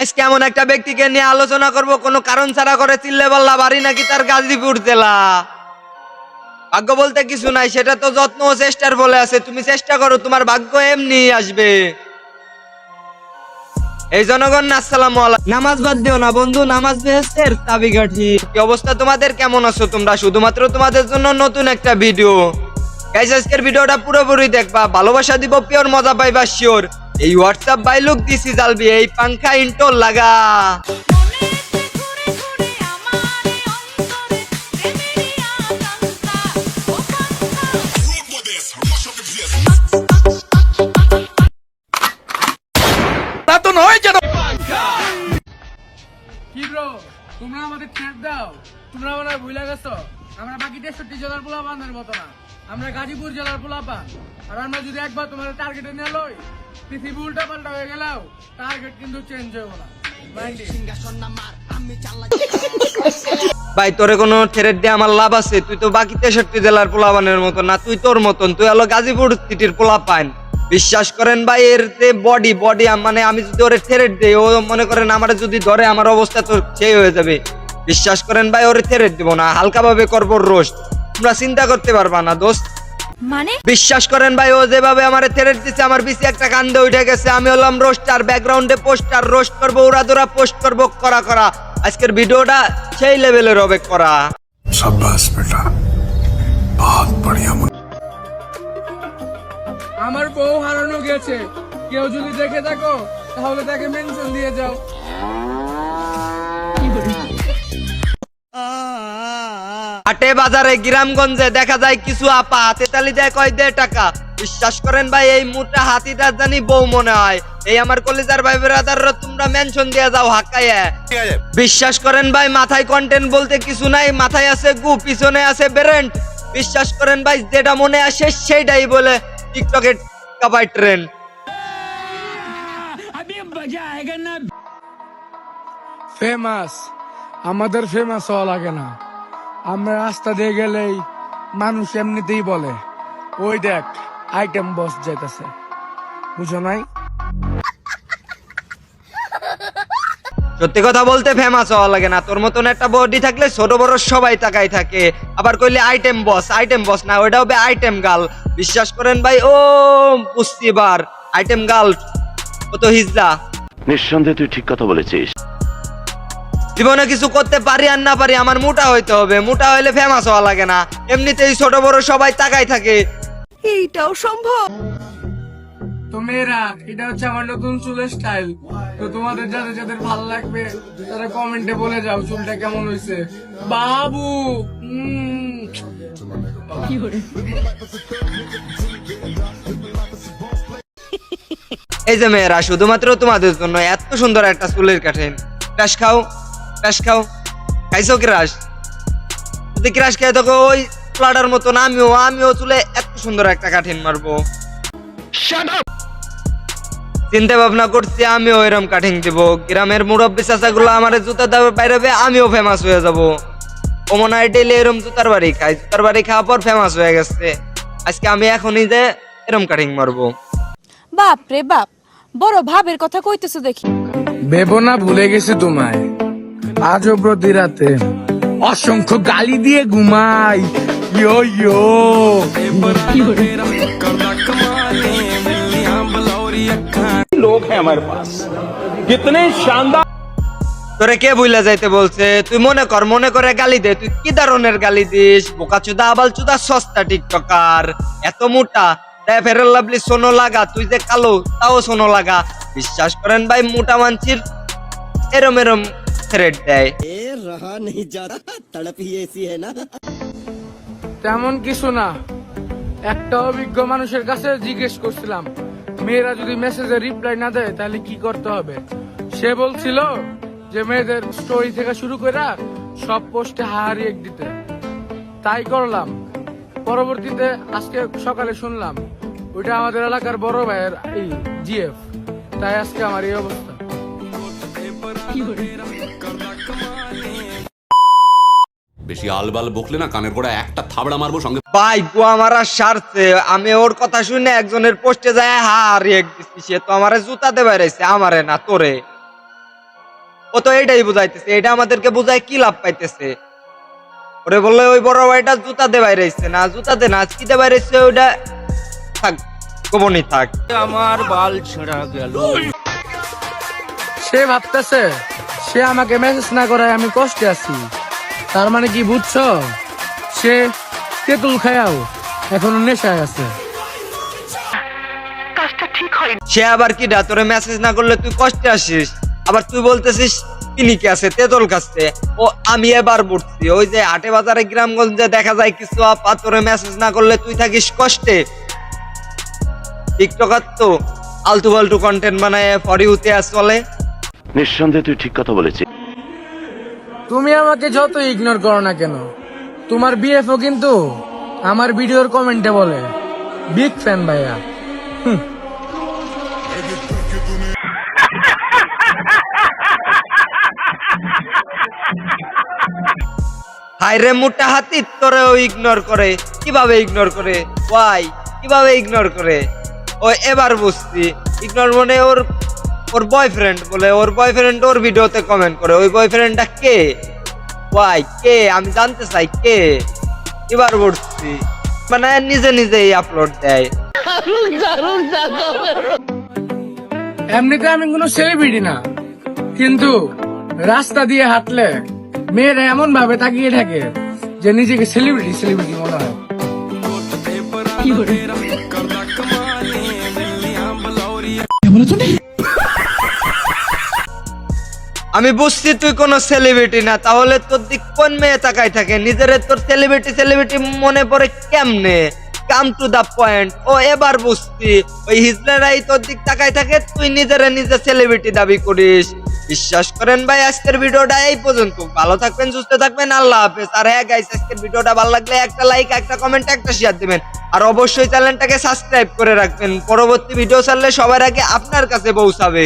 আজকে এমন একটা ব্যক্তিকে নিয়ে আলোচনা করব, কোন কারণ ছাড়া করে চিল্লে বললা, বাড়ি নাকি তার গাজীপুর জেলা? ভাগ্য বলতে কিছু নাই, সেটা তো যত্ন ও চেষ্টার বলে আছে। তুমি চেষ্টা করো, তোমার ভাগ্য এমনি আসবে। এই জনগণ, আসসালাম নামাজ বাদ দিও না বন্ধু, নামাজ বেহেস্তের তাবি কাঠি কি অবস্থা তোমাদের? কেমন আছো তোমরা? শুধুমাত্র তোমাদের জন্য নতুন একটা ভিডিও। গাইস আজকের ভিডিওটা পুরোপুরি দেখবা, ভালোবাসা দিব, পিওর মজা পাইবা, শিওর। এই হোয়াটসঅ্যাপ বাই লুক দিছি জালবি এই পাংখা ইন্টোল লাগা। আমারে আকাঙ্ক্ষা ও পান্তা কি ব্রো তোমরা আমাদের ছেড়ে দাও। তোমরা মনে হয় ভুলে গেছো? আমরা বাকি তেষট্টি জেলার পোলা পানের মতো না। আমরা গাজীপুর জেলার পোলা পান আর আমরা যদি একবার তোমার টার্গেটে নিয়ে লই, পৃথিবী উল্টা পাল্টা হয়ে গেলেও টার্গেট কিন্তু চেঞ্জ হবে না। ভাই, তোরে কোনো থ্রেড দিয়ে আমার লাভ আছে? তুই তো বাকি তেষট্টি জেলার পোলাপানের মতন না, তুই তোর মতন। তুই হলো গাজীপুর সিটির পোলাপান। বিশ্বাস করেন ভাই, এর যে বডি বডি মানে আমি যদি ওরে থ্রেড দিই, ও মনে করেন আমার যদি ধরে, আমার অবস্থা তো সেই হয়ে যাবে। বিশ্বাস করেন ভাই ওরে তেরে দিব না হালকাভাবে করব রোস্ট। তোমরা চিন্তা করতে পারবা না দোস্ত। মানে? বিশ্বাস করেন ভাই ও যেভাবে আমার তেরেট দিছে আমার পিছে একটা কান্দে উঠে গেছে। আমি হলাম রোস্টার ব্যাকগ্রাউন্ডে পোস্টার রোস্ট করব ওরা তোরা পোস্ট করব করা করা। আজকের ভিডিওটা সেই লেভেলের হবে করা। সাব্বাস বেটা। বহুত বড়িয়া আমার বউ হারানো গেছে। কেউ যদি দেখে থাকো তাহলে তাকে মেনশন দিয়ে যাও। হাটে বাজারে গ্রামগঞ্জে দেখা যায় কিছু আপা হাতে তেতালি দেয় কয় দেড় টাকা। বিশ্বাস করেন ভাই এই মোটা হাতিটা জানি বউ মনে হয়। এই আমার কলেজার ভাই বেরাদাররা তোমরা মেনশন দিয়ে যাও হাকাইয়া বিশ্বাস করেন ভাই মাথায় কন্টেন্ট বলতে কিছু নাই মাথায় আছে গু পিছনে আছে ব্রেন্ট বিশ্বাস করেন ভাই যেটা মনে আসে সেইটাই বলে টিকটকে কাবাই ট্রেন্ড ফেমাস আমাদের ফেমাস হওয়া লাগে না। আমরা রাস্তা দিয়ে গেলেই মানুষ এমনিতেই বলে ওই দেখ আইটেম বস যেতেছে বুঝো নাই? সত্যি কথা বলতে ফেমাস হওয়া লাগে না। তোর মতন একটা বডি থাকলে ছোট বড় সবাই তাকাই থাকে। আবার কইলে আইটেম বস আইটেম বস না ওটা হবে আইটেম গার্ল বিশ্বাস করেন ভাই ও পুস্তিবার আইটেম গার্ল ও তো হিজলা। নিঃসন্দেহে তুই ঠিক কথা বলেছিস। জীবনে কিছু করতে পারি আর না পারি আমার মোটা হইতে হবে। মোটা হইলে ফেমাস হওয়া লাগে না। এমনিতেই ছোট বড় সবাই তাকাই থাকে। তো মেয়েরা এটা হচ্ছে আমার নতুন চুলের স্টাইল তো তোমাদের যাদের যাদের ভালো লাগবে তারা কমেন্টে বলে যাও চুলটা কেমন হয়েছে বাবু উম। এই যে মেয়েরা শুধুমাত্র তোমাদের জন্য এত সুন্দর একটা চুলের কাঠেন। ক্রাশ খাও। ক্রাশ খাও। খাইছো ক্রাশ? যদি ক্রাশ খাই তোকে ওই প্লাডার মতন আমিও আমিও চুলে এত সুন্দর একটা কাঠিন মারবো। চিন্তা ভাবনা করছি আমিও এরম কাঠিং দিব। গ্রামের মুরব্বী চাচা গুলো আমার জুতা দাবে বাইরে আমিও ফেমাস হয়ে যাব। ও মনে হয় ডেলি এরম জুতার বাড়ি খাই। জুতার বাড়ি খাওয়ার পর ফেমাস হয়ে গেছে। আজকে আমি এখনই যে এরম কাঠিং মারবো। বাপ রে বাপ বড় ভাবের কথা কইতেছো দেখি। ভেবো না ভুলে গেছি তোমায়। আজও প্রতি রাতে। অসংখ্য গালি দিয়ে ঘুমাই। ইয়ো ইয়ো। তোরে কে বুইলা যাইতে বলছে? তুই মনে কর মনে করে গালি দে। তুই কি ধরনের গালি দিস? বোকা চুদা আবাল চুদা সস্তা টিকটকার। এত মোটা। দেয় ফেরল লাভলি সোনো লাগা। তুই যে কালো তাও সোনো লাগা। বিশ্বাস করেন ভাই মোটা মানছির এরম এরম থ্রেড দেয়। তেমন কিছু না। একটা অভিজ্ঞ মানুষের কাছে জিজ্ঞেস করছিলাম মেয়েরা যদি মেসেজে রিপ্লাই না দেয় তাহলে কি করতে হবে? সে বলছিল যে মেয়েদের স্টোরি থেকে শুরু করে সব পোস্টে হাহারি এক দিতে। তাই করলাম। পরবর্তীতে আজকে সকালে শুনলাম ওইটা আমাদের এলাকার বড় ভাইয়ের এই জিএফ তাই আজকে আমার এই অবস্থা। বেশি আলবাল বকলে না কানের গোড়া একটা থাবড়া মারবো সঙ্গে ভাই গো আমার আর সারছে। আমি ওর কথা শুনে একজনের পোস্টে যায় সে তো আমারে জুতা দেবে রয়েছে আমারে না তোরে। ও তো এটাই বুঝাইতেছে এটা আমাদেরকে বুঝায় কি লাভ পাইতেছে? ওরে বললে ওই বড় ভাইটা জুতা দেবাই রয়েছে না জুতা দে না আজ কি দেবাই রয়েছে ওইটা? থাক গোপনই থাক। সে ভাবতেছে সে আমাকে মেসেজ না করায় আমি কষ্টে আছি। তার মানে কি বুঝছ? সে তেঁতুল খায়াও এখনও নেশায় আছে। সে আবার কি ডা তোরে মেসেজ না করলে তুই কষ্টে আসিস? আবার তুই বলতেছিস কিনিকে আছে তেতল কাছে ও আমি এবার বুঝছি ওই যে হাটে বাজারে গ্রামগঞ্জে দেখা যায় কিছু আপা তোরে মেসেজ না করলে তুই থাকিস কষ্টে। টিকটকার তো আলতু ফালতু কন্টেন্ট বানায় ফর ইউতে চলে। নিঃসন্দেহে তুই ঠিক কথা বলেছিস। তুমি আমাকে যত ইগনোর করো না কেন, তোমার বিএফও কিন্তু আমার ভিডিওর কমেন্টে বলে বিগ ফ্যান ভাইয়া। হাইরে মোটা হাতি, তোরেও ইগনোর করে। কীভাবে ইগনোর করে? ওয়াই কীভাবে ইগনোর করে? ও, এবার বুঝছি। ইগনোর মানে ওর ওর বয়ফ্রেন্ড বলে ওর বয়ফ্রেন্ড ওর ভিডিওতে কমেন্ট করে ওই বয়ফ্রেন্ডটা কে? ওয়াই কে? আমি জানতে চাই কে? এবার বুঝছি মানে নিজে নিজেই আপলোড দেয়। এমনিতে আমি কোনো সেলিব্রিটি না কিন্তু রাস্তা দিয়ে হাঁটলে মেয়েরা এমন ভাবে তাকিয়ে থাকে যে নিজেকে সেলিব্রিটি সেলিব্রিটি মনে হয়। আমি বুঝছি তুই কোনো সেলিব্রিটি না, তাহলে তোর দিক কোন মেয়ে তাকাই থাকে? নিজের তোর সেলিব্রিটি সেলিব্রিটি মনে পড়ে কেমনে? কাম টু দা পয়েন্ট ও, এবার বুঝছি। ওই হিজলেরাই তোর দিক তাকাই থাকে, তুই নিজেরে নিজে সেলিব্রিটি দাবি করিস। বিশ্বাস করেন ভাই, আজকের ভিডিওটা এই পর্যন্ত। ভালো থাকবেন, সুস্থ থাকবেন, আল্লাহ হাফেজ। আর হ্যাঁ গাইস আজকের ভিডিওটা ভালো লাগলে একটা লাইক একটা কমেন্ট একটা শেয়ার দিবেন। আর অবশ্যই চ্যানেলটাকে সাবস্ক্রাইব করে রাখবেন। পরবর্তী ভিডিও ছাড়লে সবার আগে আপনার কাছে পৌঁছাবে।